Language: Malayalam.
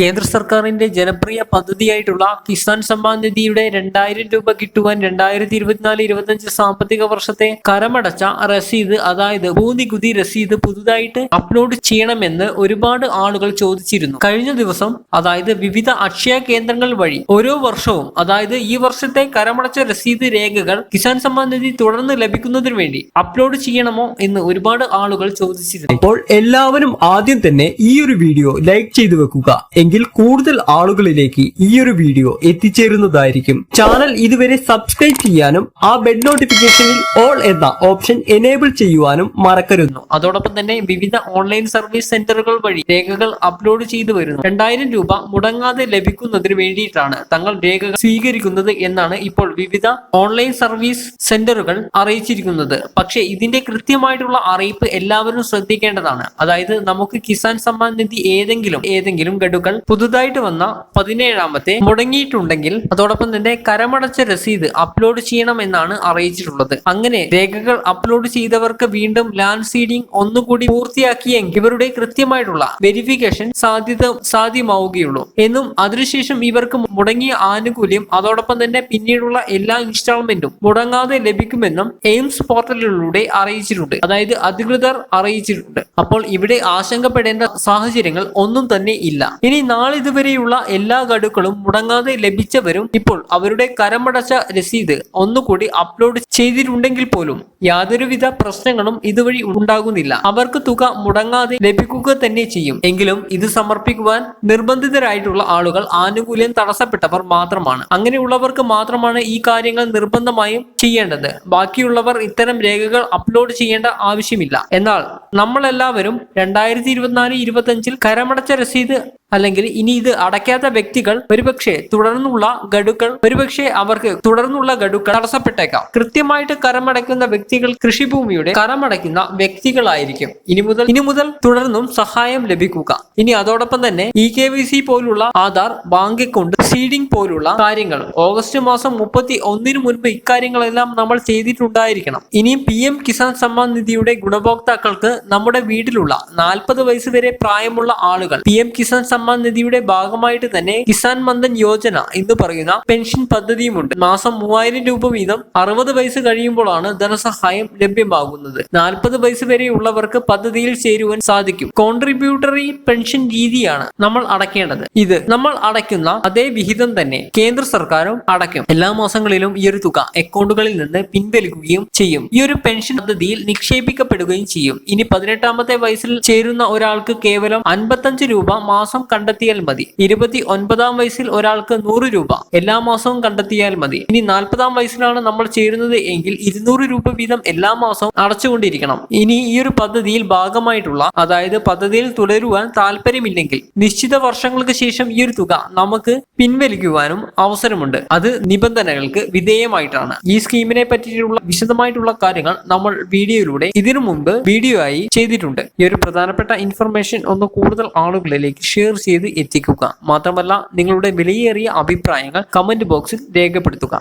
കേന്ദ്ര സർക്കാരിന്റെ ജനപ്രിയ പദ്ധതിയായിട്ടുള്ള കിസാൻ സമ്മാൻ നിധിയുടെ രണ്ടായിരം രൂപ കിട്ടുവാൻ രണ്ടായിരത്തി ഇരുപത്തിനാല് ഇരുപത്തിയഞ്ച് സാമ്പത്തിക വർഷത്തെ കരമടച്ച രസീത് അതായത് ഭൂനികുതി രസീത് പുതുതായിട്ട് അപ്ലോഡ് ചെയ്യണമെന്ന് ഒരുപാട് ആളുകൾ ചോദിച്ചിരുന്നു. കഴിഞ്ഞ ദിവസം അതായത് വിവിധ അക്ഷയ കേന്ദ്രങ്ങൾ വഴി ഓരോ വർഷവും അതായത് ഈ വർഷത്തെ കരമടച്ച രസീത് രേഖകൾ കിസാൻ സമ്മാൻ നിധി തുടർന്ന് ലഭിക്കുന്നതിന് വേണ്ടി അപ്ലോഡ് ചെയ്യണമോ എന്ന് ഒരുപാട് ആളുകൾ ചോദിച്ചിരുന്നു. അപ്പോൾ എല്ലാവരും ആദ്യം തന്നെ ഈ ഒരു വീഡിയോ ലൈക്ക് ചെയ്തു വെക്കുക. എങ്കിൽ കൂടുതൽ ആളുകളിലേക്ക് ഈ ഒരു വീഡിയോ എത്തിച്ചേരുന്നതായിരിക്കും. ചാനൽ ഇതുവരെ സബ്സ്ക്രൈബ് ചെയ്യാനും ആ ബെൽ നോട്ടിഫിക്കേഷനിൽ ഓൾ എന്ന ഓപ്ഷൻ എനേബിൾ ചെയ്യുവാനും മറക്കരുത്. അതോടൊപ്പം തന്നെ വിവിധ ഓൺലൈൻ സർവീസ് സെന്ററുകൾ വഴി രേഖകൾ അപ്ലോഡ് ചെയ്തു വരുന്നു. രണ്ടായിരം രൂപ മുടങ്ങാതെ ലഭിക്കുന്നതിന് വേണ്ടിയിട്ടാണ് തങ്ങൾ രേഖകൾ സ്വീകരിക്കുന്നത് എന്നാണ് ഇപ്പോൾ വിവിധ ഓൺലൈൻ സർവീസ് സെന്ററുകൾ അറിയിച്ചിരിക്കുന്നത്. പക്ഷേ ഇതിന്റെ കൃത്യമായിട്ടുള്ള അറിയിപ്പ് എല്ലാവരും ശ്രദ്ധിക്കേണ്ടതാണ്. അതായത് നമുക്ക് കിസാൻ സമ്മാൻ നിധി ഏതെങ്കിലും ഏതെങ്കിലും ഗഡുക്കൾ പുതുതായിട്ട് വന്ന പതിനേഴാമത്തെ മുടങ്ങിയിട്ടുണ്ടെങ്കിൽ അതോടൊപ്പം തന്നെ കരമടച്ച രസീത് അപ്ലോഡ് ചെയ്യണം എന്നാണ് അറിയിച്ചിട്ടുള്ളത്. അങ്ങനെ രേഖകൾ അപ്ലോഡ് ചെയ്തവർക്ക് വീണ്ടും ലാൻഡ് സീഡിംഗ് ഒന്നുകൂടി പൂർത്തിയാക്കിയെങ്കിൽ ഇവരുടെ കൃത്യമായിട്ടുള്ള വെരിഫിക്കേഷൻ സാധ്യത സാധ്യമാവുകയുള്ളൂ. എന്നും അതിനുശേഷം ഇവർക്ക് മുടങ്ങിയ ആനുകൂല്യം അതോടൊപ്പം തന്നെ പിന്നീടുള്ള എല്ലാ ഇൻസ്റ്റാൾമെന്റും മുടങ്ങാതെ ലഭിക്കുമെന്നും എയിംസ് പോർട്ടലിലൂടെ അറിയിച്ചിട്ടുണ്ട്. അതായത് അധികൃതർ അറിയിച്ചിട്ടുണ്ട്. അപ്പോൾ ഇവിടെ ആശങ്കപ്പെടേണ്ട സാഹചര്യങ്ങൾ ഒന്നും തന്നെ ഇല്ല. ഇനി നാളിതുവരെയുള്ള എല്ലാ ഗഡുക്കളും മുടങ്ങാതെ ലഭിച്ചവരും ഇപ്പോൾ അവരുടെ കരമടച്ച രസീത് ഒന്നുകൂടി അപ്ലോഡ് ചെയ്തിട്ടുണ്ടെങ്കിൽ പോലും യാതൊരുവിധ പ്രശ്നങ്ങളും ഇതുവഴി ഉണ്ടാകുന്നില്ല. അവർക്ക് തുക മുടങ്ങാതെ ലഭിക്കുക തന്നെ ചെയ്യും. എങ്കിലും ഇത് സമർപ്പിക്കുവാൻ നിർബന്ധിതരായിട്ടുള്ള ആളുകൾ ആനുകൂല്യം തടസ്സപ്പെട്ടവർ മാത്രമാണ്. അങ്ങനെയുള്ളവർക്ക് മാത്രമാണ് ഈ കാര്യങ്ങൾ നിർബന്ധമായും ചെയ്യേണ്ടത്. ബാക്കിയുള്ളവർ ഇത്തരം രേഖകൾ അപ്ലോഡ് ചെയ്യേണ്ട ആവശ്യമില്ല. എന്നാൽ നമ്മളെല്ലാവരും രണ്ടായിരത്തി ഇരുപത്തിനാല് ഇരുപത്തി കരമടച്ച രസീത് അല്ലെങ്കിൽ ഇനി ഇത് അടയ്ക്കാത്ത വ്യക്തികൾ ഒരുപക്ഷെ തുടർന്നുള്ള ഗഡുക്കൾ ഒരുപക്ഷെ അവർക്ക് തുടർന്നുള്ള ഗഡുക്കൾ തടസ്സപ്പെട്ടേക്കാം. കൃത്യമായിട്ട് കരമടയ്ക്കുന്ന വ്യക്തികൾ കൃഷിഭൂമിയുടെ കരമടയ്ക്കുന്ന വ്യക്തികളായിരിക്കും. ഇനി മുതൽ ഇനി മുതൽ തുടർന്നും സഹായം ലഭിക്കുക. ഇനി അതോടൊപ്പം തന്നെ ഇ കെ വി സി പോലുള്ള ആധാർ ബാങ്ക് അക്കൗണ്ട് സീഡിംഗ് പോലുള്ള കാര്യങ്ങൾ. ഓഗസ്റ്റ് മാസം മുപ്പത്തി ഒന്നിന് മുൻപ് ഇക്കാര്യങ്ങളെല്ലാം നമ്മൾ ചെയ്തിട്ടുണ്ടായിരിക്കണം. ഇനിയും പി എം കിസാൻ സമ്മാൻ നിധിയുടെ ഗുണഭോക്താക്കൾക്ക് നമ്മുടെ വീട്ടിലുള്ള നാൽപ്പത് വയസ്സ് വരെ പ്രായമുള്ള ആളുകൾ പി എം കിസാൻ സമ്മാൻ നിധിയുടെ ഭാഗമായിട്ട് തന്നെ കിസാൻ മന്ദൻ യോജന എന്ന് പറയുന്ന പെൻഷൻ പദ്ധതിയുമുണ്ട്. മാസം മൂവായിരം രൂപ വീതം അറുപത് വയസ്സ് കഴിയുമ്പോഴാണ് ധനസഹായം ലഭ്യമാകുന്നത്. നാൽപ്പത് വയസ്സ് വരെ ഉള്ളവർക്ക് പദ്ധതിയിൽ ചേരുവാൻ സാധിക്കും. കോൺട്രിബ്യൂട്ടറി പെൻഷൻ രീതിയാണ് നമ്മൾ അടയ്ക്കേണ്ടത് ഇത് നമ്മൾ അടയ്ക്കുന്ന അതേ വിഹിതം തന്നെ കേന്ദ്ര സർക്കാരും അടയ്ക്കും. എല്ലാ മാസങ്ങളിലും ഈ ഒരു തുക അക്കൗണ്ടുകളിൽ നിന്ന് പിൻവലിക്കുകയും ചെയ്യും. ഈ ഒരു പെൻഷൻ പദ്ധതിയിൽ നിക്ഷേപിക്കപ്പെടുകയും ചെയ്യും. ഇനി പതിനെട്ടാമത്തെ വയസ്സിൽ ചേരുന്ന ഒരാൾക്ക് കേവലം അൻപത്തഞ്ച് രൂപ മാസം കണ്ടെത്തിയാൽ മതി. ഇരുപത്തി ഒൻപതാം വയസ്സിൽ ഒരാൾക്ക് നൂറ് രൂപ. എല്ലാ മാസവും കണ്ടെത്തിയാൽ മതി. ഇനി നാൽപ്പതാം വയസ്സിലാണ് നമ്മൾ ചേരുന്നത് എങ്കിൽ ഇരുന്നൂറ് രൂപ വീതം എല്ലാ മാസവും അടച്ചുകൊണ്ടിരിക്കണം. ഇനി ഈ ഒരു പദ്ധതിയിൽ ഭാഗമായിട്ടുള്ള അതായത് പദ്ധതിയിൽ തുടരുവാൻ താല്പര്യമില്ലെങ്കിൽ നിശ്ചിത വർഷങ്ങൾക്ക് ശേഷം ഈ ഒരു തുക നമുക്ക് പിൻവലിക്കുവാനും അവസരമുണ്ട്. അത് നിബന്ധനകൾക്ക് വിധേയമായിട്ടാണ്. ഈ സ്കീമിനെ പറ്റിയിട്ടുള്ള വിശദമായിട്ടുള്ള കാര്യങ്ങൾ നമ്മൾ വീഡിയോയിലൂടെ ഇതിനു മുമ്പ് വീഡിയോ ആയി ചെയ്തിട്ടുണ്ട്. ഈ ഒരു പ്രധാനപ്പെട്ട ഇൻഫർമേഷൻ ഒന്ന് കൂടുതൽ ആളുകളിലേക്ക് ഷെയർ ചെയ്ത് എത്തിക്കുക. മാത്രമല്ല നിങ്ങളുടെ വിലയേറിയ അഭിപ്രായങ്ങൾ കമന്റ് ബോക്സിൽ രേഖപ്പെടുത്തുക.